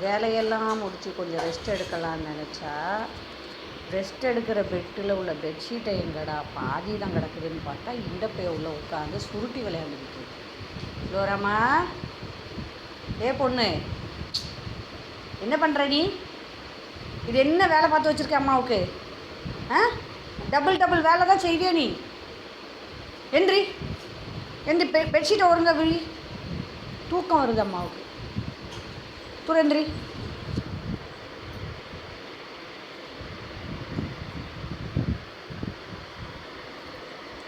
வேலையெல்லாம் முடித்து கொஞ்சம் ரெஸ்ட் எடுக்கலாம்னு நினச்சா ரெஸ்ட் எடுக்கிற பெட்டில் உள்ள பெட்ஷீட்டை எங்கடா பாதி தான் கிடக்குதுன்னு பார்த்தா இந்த பைய உள்ள உட்காந்து சுருட்டி விளையாண்டுக்கிட்டு இருக்கு. லோராமா ஏ பொண்ணு என்ன பண்ணுற நீ? இது என்ன வேலை பார்த்து வச்சுருக்க அம்மாவுக்கு? ஆ? டபுள் டபுள் வேலை தான் செய்வியா நீ? என்றி என்று பெ பெட்ஷீட்டை ஒருங்க விழி. தூக்கம் வருது அம்மாவுக்கு. புரந்திரி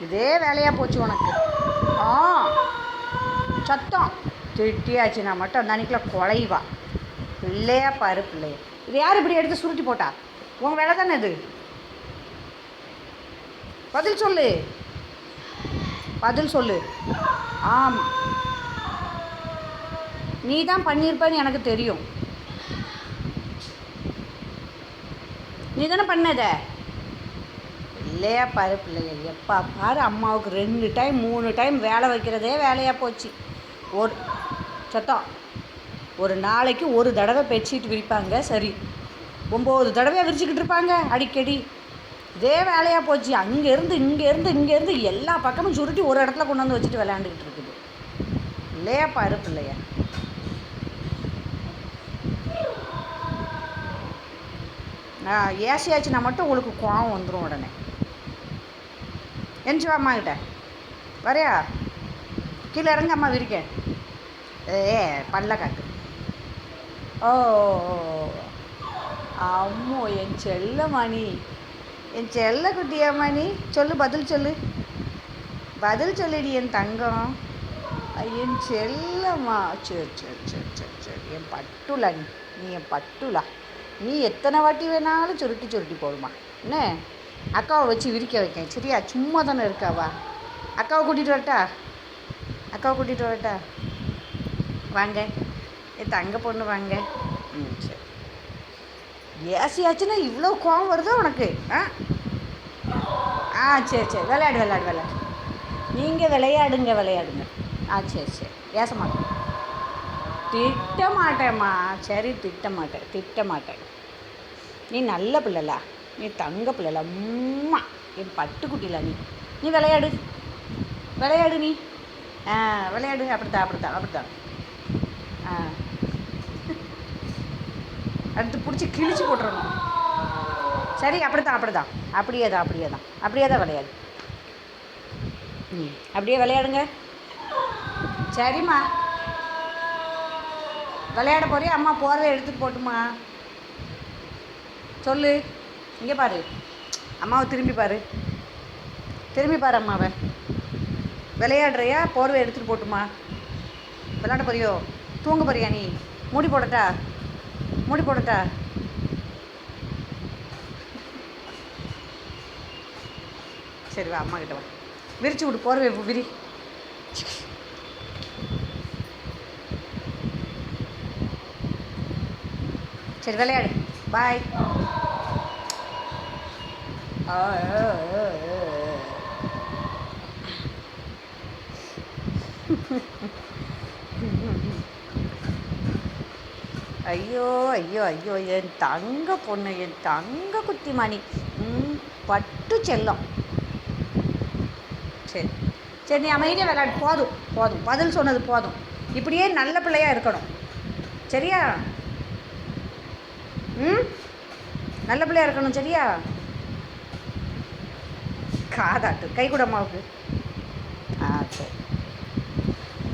இதே வேலையாக போச்சு உனக்கு. ஆ. சத்தம். திட்டியாச்சுன்னா மட்டும் அந்த அன்னைக்குள்ள குலைவா. பிள்ளையா பாரு பிள்ளைய. இது யார் இப்படி எடுத்து சுருட்டி போட்டா? உன் வேலை தானே இது? பதில் சொல்லு. பதில் சொல்லு. ஆமாம் நீ தான் பண்ணியிருப்பேன்னு எனக்கு தெரியும். நீ தானே பண்ணத? இல்லையா பாரு பிள்ளைங்க எப்பா பாரு அம்மாவுக்கு ரெண்டு டைம் மூணு டைம் வேலை வைக்கிறதே வேலையாக போச்சு. ஒரு சத்தம். ஒரு நாளைக்கு ஒரு தடவை பெட்ஷீட் விரிப்பாங்க சரி. ஒம்பது தடவையாக விரிச்சுக்கிட்டு இருப்பாங்க அடிக்கடி. இதே வேலையாக போச்சு. அங்கேருந்து இங்கேருந்து இங்கேருந்து எல்லா பக்கமும் சுருட்டி ஒரு இடத்துல கொண்டு வந்து வச்சுட்டு விளையாண்டுக்கிட்டு இருக்குது. இல்லையா பாரு பிள்ளைய? ஏசியாச்சுன்னா மட்டும் உங்களுக்கு கோவம் வந்துடும் உடனே. எந்திச்சு அம்மா கிட்ட. வரையா? கீழே இறங்க அம்மா விரிக்க. ஏ பல்ல காட்டு ஓ அம்மோ என் செல்லமணி. என் செல்ல குட்டியா நீ சொல்லு பதில் சொல்லு. பதில் சொல்லுடி என் தங்கம். என் செல்லம்மா. சரி சரி சரி சரி சரி. என் பட்டுலா நீ. நீ என் பட்டுலா நீ எத்தனை வாட்டி வேணாலும் சுருட்டி சுருட்டி போடுமா. என்ன? அக்காவை வச்சு விரிக்க வைக்கேன் சரியா? சும்மா தானே இருக்காவா அக்காவை கூட்டிகிட்டு வரட்டா? அக்காவை கூட்டிகிட்டு வரட்டா? வாங்க. ஏ தங்க பொண்ணு வாங்க. ம் சரி. ஏசியாச்சுன்னா இவ்வளோ கோவம் வருதோ உனக்கு? ஆ? ஆ சரி சரி. விளையாடு விளையாடு விளையாடு. நீங்கள் விளையாடுங்க விளையாடுங்க. ஆ சரி சரி. ஏசமாட்டேன் திட்ட மாட்டேம்மா சரி திட்ட மாட்டேன் திட்ட மாட்டேன் நீ நல்ல பிள்ளைலா. நீ தங்க பிள்ளைல. அம்மா என் பட்டுக்குட்டில நீ. நீ விளையாடு. விளையாடு நீ. ஆ விளையாடு. அப்படித்தான் அப்படித்தான் அப்படித்தான். ஆ. அடுத்து பிடிச்சி கிழிச்சு போட்டுறணும். சரி அப்படித்தான் அப்படிதான் அப்படியே தான் அப்படியே தான். அப்படியே தான் விளையாடு. ம் அப்படியே விளையாடுங்க. சரிம்மா. விளையாட போறியா? அம்மா போகிறத எடுத்துகிட்டு போட்டுமா. சொல்லு. இங்கே பாரு. அம்மாவை திரும்பி பாரு. திரும்பி பாரு அம்மாவை. விளையாடுறியா? போர்வை எடுத்துகிட்டு போட்டுமா. விளையாட போறியோ? தூங்க போறியா நீ? மூடி போடட்டா? மூடி போடட்டா? சரி வா அம்மா கிட்ட வா. விரிச்சு விடு போர்வை விரி. சரி விளையாடு. பாய் ஐயோ ஐயோ ஐயோ என் தங்க பொண்ணு என் தங்க குட்டிமணி ம் பட்டு செல்லம். சரி சரி நீ அமைதியாக விளையாடு. போதும் போதும். பதில் சொன்னது போதும். இப்படியே நல்ல பிள்ளையாக இருக்கணும். சரியா ம் நல்ல பிள்ளையா இருக்கணும் சரியா? காதாட்டு கை கூட அம்மாவுக்கு ஆ சரி.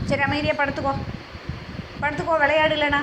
சரி அமைதியாக படுத்துக்கோ. படுத்துக்கோ விளையாடு இல்லைண்ணா